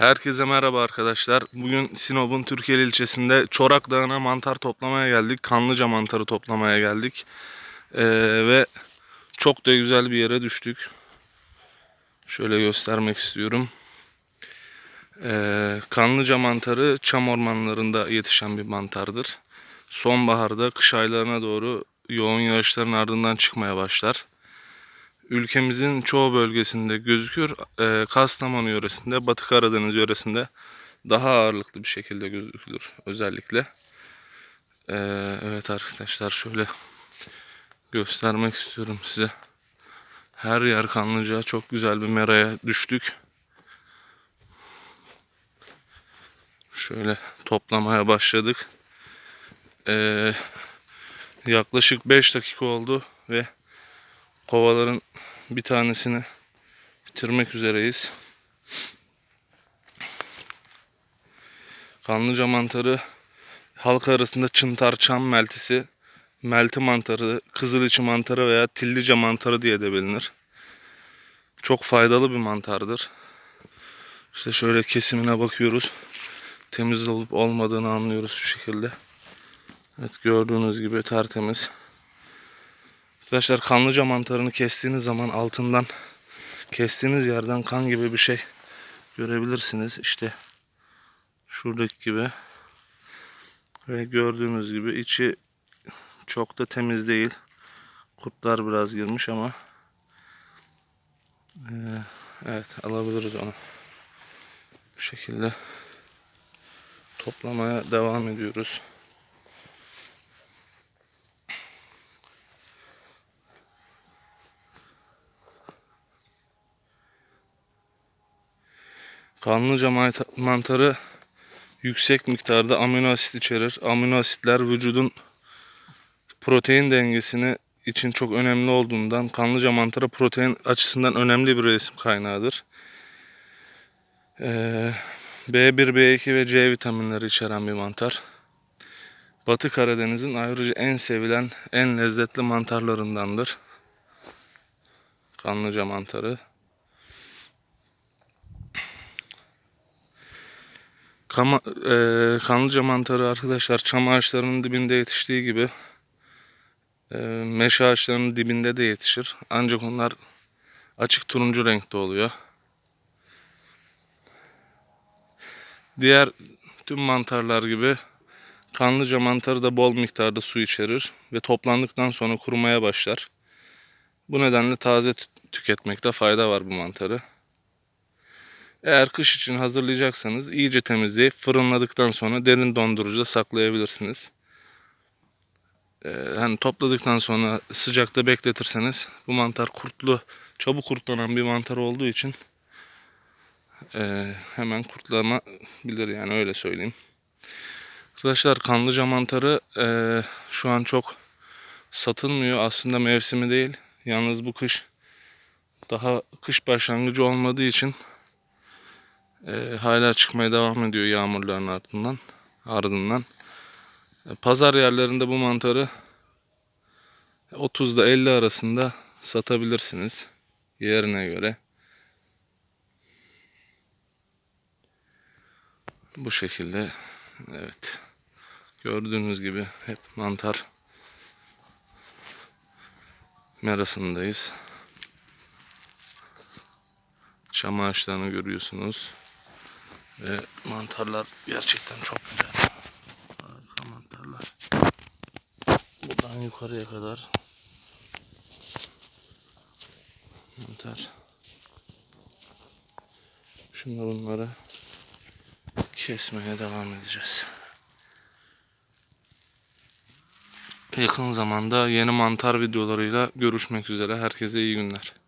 Herkese merhaba arkadaşlar. Bugün Sinop'un Türkiye ilçesinde Çorak Dağı'na mantar toplamaya geldik. Kanlıca mantarı toplamaya geldik. Ee, ve çok da güzel bir yere düştük. Şöyle göstermek istiyorum. Ee, kanlıca mantarı çam ormanlarında yetişen bir mantardır. Sonbaharda kış aylarına doğru yoğun yağışların ardından çıkmaya başlar. Ülkemizin çoğu bölgesinde gözükür. Ee, Kastamonu yöresinde, Batı Karadeniz yöresinde daha ağırlıklı bir şekilde gözükülür özellikle. Ee, evet arkadaşlar şöyle göstermek istiyorum size. Her yer kanlıca çok güzel bir meraya düştük. Şöyle toplamaya başladık. Ee, yaklaşık 5 dakika oldu ve kovaların bir tanesini bitirmek üzereyiz. Kanlıca mantarı halk arasında çıntar çam meltisi, melti mantarı, kızılıçı mantarı veya tillice mantarı diye de bilinir. Çok faydalı bir mantardır. İşte şöyle kesimine bakıyoruz. Temiz olup olmadığını anlıyoruz şu şekilde. Evet gördüğünüz gibi tertemiz. Arkadaşlar kanlıca mantarını kestiğiniz zaman altından kestiğiniz yerden kan gibi bir şey görebilirsiniz. İşte şuradaki gibi. Ve gördüğünüz gibi içi çok da temiz değil. Kurtlar biraz girmiş ama Ee, evet alabiliriz onu. Bu şekilde toplamaya devam ediyoruz. Kanlıca mant- mantarı yüksek miktarda amino asit içerir. Amino asitler vücudun protein dengesini için çok önemli olduğundan kanlıca mantarı protein açısından önemli bir besin kaynağıdır. Ee, B1, B2 ve C vitaminleri içeren bir mantar. Batı Karadeniz'in ayrıca en sevilen, en lezzetli mantarlarındandır. Kanlıca mantarı. Kama, e, kanlıca mantarı arkadaşlar çam ağaçlarının dibinde yetiştiği gibi e, meşe ağaçlarının dibinde de yetişir. Ancak onlar açık turuncu renkte oluyor. Diğer tüm mantarlar gibi kanlıca mantarı da bol miktarda su içerir ve toplandıktan sonra kurumaya başlar. Bu nedenle taze tü- tüketmekte fayda var bu mantarı. Eğer kış için hazırlayacaksanız iyice temizleyip fırınladıktan sonra derin dondurucuda saklayabilirsiniz. Ee, hani topladıktan sonra sıcakta bekletirseniz bu mantar kurtlu, çabuk kurtlanan bir mantar olduğu için e, hemen kurtlanabilir yani öyle söyleyeyim. Arkadaşlar kanlıca mantarı e, şu an çok satılmıyor. Aslında mevsimi değil. Yalnız bu kış daha kış başlangıcı olmadığı için e, hala çıkmaya devam ediyor yağmurların ardından. Ardından. E, pazar yerlerinde bu mantarı 30 ile 50 arasında satabilirsiniz yerine göre. Bu şekilde evet. Gördüğünüz gibi hep mantar merasındayız. Çam ağaçlarını görüyorsunuz. Ve mantarlar gerçekten çok güzel. Harika mantarlar. Buradan yukarıya kadar mantar. Şimdi bunları kesmeye devam edeceğiz. Yakın zamanda yeni mantar videolarıyla görüşmek üzere. Herkese iyi günler.